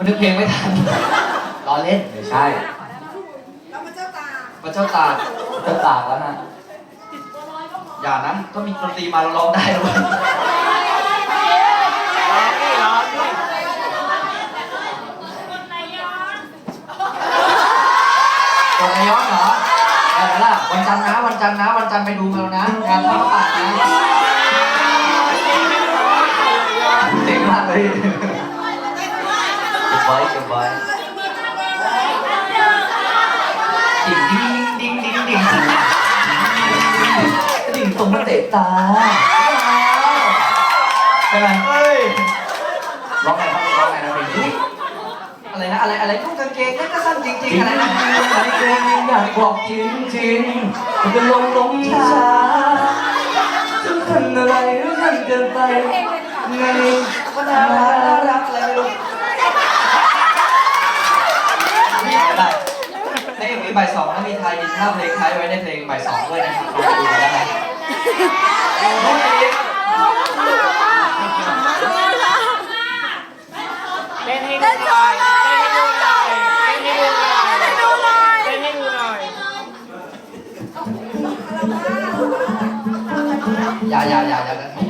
มันนึกเพลงไม่ทันล้อเล่นไม่ใช่แล้วมันเจ้าตาพระเจ้าตากจะตากแล้วนะอย่านะถ้ามีดนตรีมาเราร้องได้ด้วย ร้องดิร้องดิกดนายอนเหรอได้แล้วล่ะวันจันทร์นะ วันจันทร์นะ วันจันทร์ไปดูเรานะงานทอดพระป่านะเจ๋งมากเลยเก็บ ไว้ดิ่งดิ่งดิ่งดิ่งดิ่งดิ่งตรงมาเตะตาใช่ไหมเฮ้ยร้องไงครับร้องไงนะเพลงนี้อะไรนะอะไรอะไรนุ่งกางเกงก็สั้นจริงๆอะไรนะไม่เคยอยากบอกจริงๆมันจะลงลงช้าจะทำอะไรหรือทำเกินไปไงก็น่ารักน่ารักอะไรไม่รู้นี่อะไร ในเอ็มวีบ่ายสองแล้วมีไทยมีท่าเพลงไทยไว้ในเพลงบ่ายสองด้วยนะครับลองไปดูกันนะน้องเอกเต้นให้ดูหน่อยเต้นให้ดูหน่อยเต้นให้ดูหน่อยเต้นให้ดูหน่อยเต้นให้ดูหน่อยอย่าอย่าอย่าอย่าอย่า